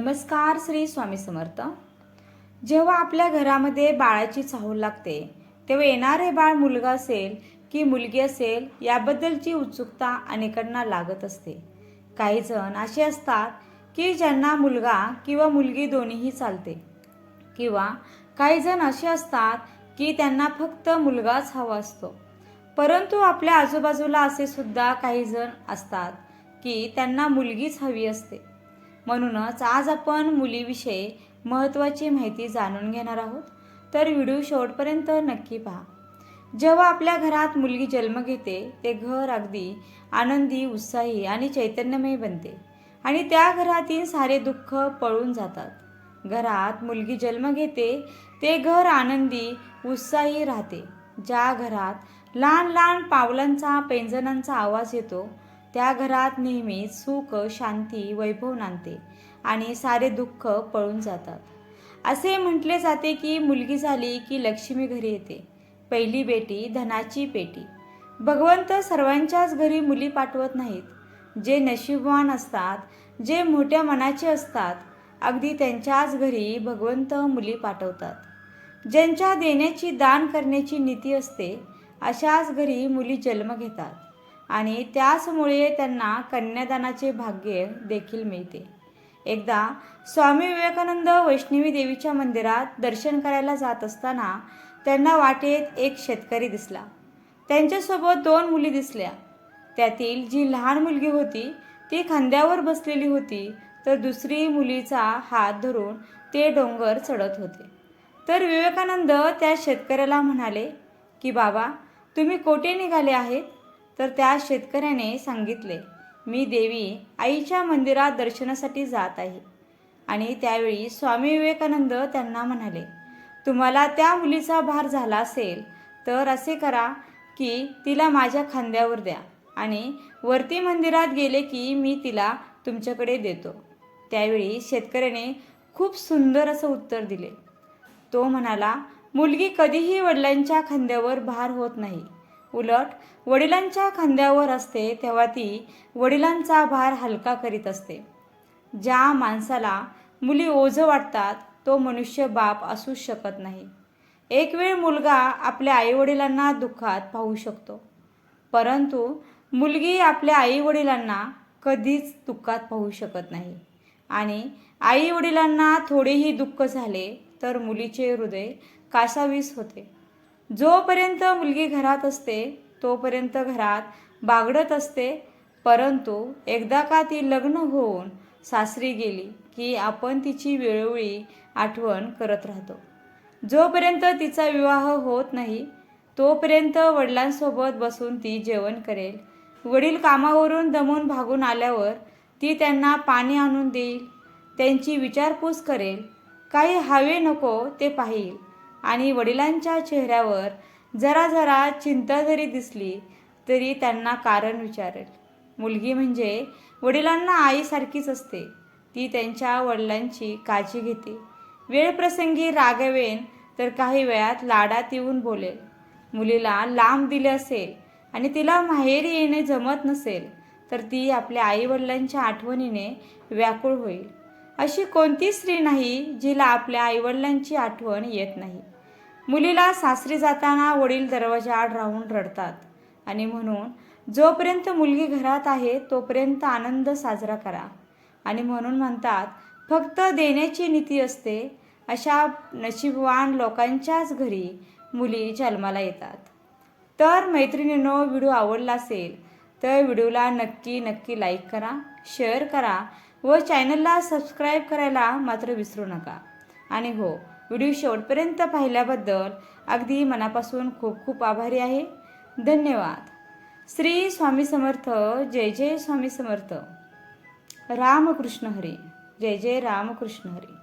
नमस्कार श्री स्वामी समर्थ. जेव्हा आपल्या घरामध्ये बाळाची चाहूल लागते तेव्हा येणारे बाळ मुलगा असेल की मुलगी असेल याबद्दलची उत्सुकता अनेकांना लागत असते. काही जण असे असतात की ज्यांना मुलगा किंवा मुलगी दोन्हीही चालते. किंवा काही जण असे असतात की त्यांना फक्त मुलगाच हवा असतो. परंतु आपल्या आजूबाजूला असे सुद्धा काही जण असतात की त्यांना मुलगीच हवी असते. म्हणूनच आज आपण मुलीविषयी महत्त्वाची माहिती जाणून घेणार आहोत. तर व्हिडिओ शेवटपर्यंत नक्की पहा. जेव्हा आपल्या घरात मुलगी जन्म घेते ते घर अगदी आनंदी उत्साही आणि चैतन्यमय बनते आणि त्या घरातील सारे दुःख पळून जातात. घरात मुलगी जन्म घेते ते घर आनंदी उत्साही राहते. ज्या घरात लहान लहान पावलांचा पेंजणांचा आवाज येतो त्या घरात नेहमीच सुख शांती वैभव नांदते आणि सारे दुःख पळून जातात. असे म्हटले जाते की मुलगी झाली की लक्ष्मी घरी येते. पहिली बेटी धनाची पेटी. भगवंत सर्वांच्याच घरी मुली पाठवत नाहीत. जे नशीबवान असतात जे मोठ्या मनाचे असतात अगदी त्यांच्याच घरी भगवंत मुली पाठवतात. ज्यांच्या देण्याची दान करण्याची नीती असते अशाच घरी मुली जन्म घेतात. आणि त्याचमुळे त्यांना कन्यादानाचे भाग्य देखील मिळते. एकदा स्वामी विवेकानंद वैष्णवी देवीच्या मंदिरात दर्शन करायला जात असताना त्यांना वाटेत एक शेतकरी दिसला. त्यांच्यासोबत दोन मुली दिसल्या. त्यातील जी लहान मुलगी होती ती खांद्यावर बसलेली होती तर दुसरी मुलीचा हात धरून ते डोंगर चढत होते. तर विवेकानंद त्या शेतकऱ्याला म्हणाले की बाबा तुम्ही कोठे निघाले आहेत? तर त्या शेतकऱ्याने सांगितले मी देवी आईच्या मंदिरात दर्शनासाठी जात आहे. आणि त्यावेळी स्वामी विवेकानंद त्यांना म्हणाले तुम्हाला त्या मुलीचा भार झाला असेल तर असे करा की तिला माझ्या खांद्यावर द्या आणि वरती मंदिरात गेले की मी तिला तुमच्याकडे देतो. त्यावेळी शेतकऱ्याने खूप सुंदर असं उत्तर दिले. तो म्हणाला मुलगी कधीही वडिलांच्या खांद्यावर भार होत नाही. उलट वडिलांच्या खांद्यावर असते तेव्हा ती वडिलांचा भार हलका करीत असते. ज्या माणसाला मुली ओझं वाटतात तो मनुष्य बाप असूच शकत नाही. एक वेळ मुलगा आपल्या आईवडिलांना दुःखात पाहू शकतो. परंतु मुलगी आपल्या आईवडिलांना कधीच दुःखात पाहू शकत नाही. आणि आईवडिलांना थोडेही दुःख झाले तर मुलीचे हृदय कासावीस होते. जोपर्यंत मुलगी घरात असते तोपर्यंत घरात बागडत असते. परंतु एकदा का ती लग्न होऊन सासरी गेली की आपण तिची वेळोवेळी आठवण करत राहतो. जोपर्यंत तिचा विवाह होत नाही तोपर्यंत वडिलांसोबत बसून ती जेवण करेल. वडील कामावरून दमून भागून आल्यावर ती त्यांना पाणी आणून देईल त्यांची विचारपूस करेल. काही हवे नको ते पाहिल. आणि वडिलांच्या चेहऱ्यावर जरा जरा चिंता जरी दिसली तरी त्यांना कारण विचारेल. मुलगी म्हणजे वडिलांना आईसारखीच असते. ती त्यांच्या वडिलांची काळजी घेते. वेळप्रसंगी रागवेन तर काही वेळात लाडात येऊन बोलेल. मुलीला लांब दिले असेल आणि तिला माहेरी येणे जमत नसेल तर ती आपल्या आईवडिलांच्या आठवणीने व्याकुळ होईल. अशी कोणती स्त्री नाही जिला आपल्या आईवडिलांची आठवण येत नाही. मुलीला सासरी जाताना वडील दरवाजाआड राहून रडतात. आणि म्हणून जोपर्यंत मुलगी घरात आहे तोपर्यंत आनंद साजरा करा. आणि म्हणून म्हणतात फक्त देण्याची नीती असते अशा नशीबवान लोकांच्याच घरी मुली जन्माला येतात. तर मैत्रिणींनो व्हिडिओ आवडला असेल तर व्हिडिओला नक्की नक्की लाईक करा शेअर करा व चॅनलला सबस्क्राईब करायला मात्र विसरू नका. आणि हो व्हिडिओ शेवटपर्यंत पाहिल्याबद्दल अगदी मनापासून खूप खूप आभारी आहे. धन्यवाद. श्री स्वामी समर्थ जय जय स्वामी समर्थ. रामकृष्ण हरी जय जय रामकृष्ण हरी.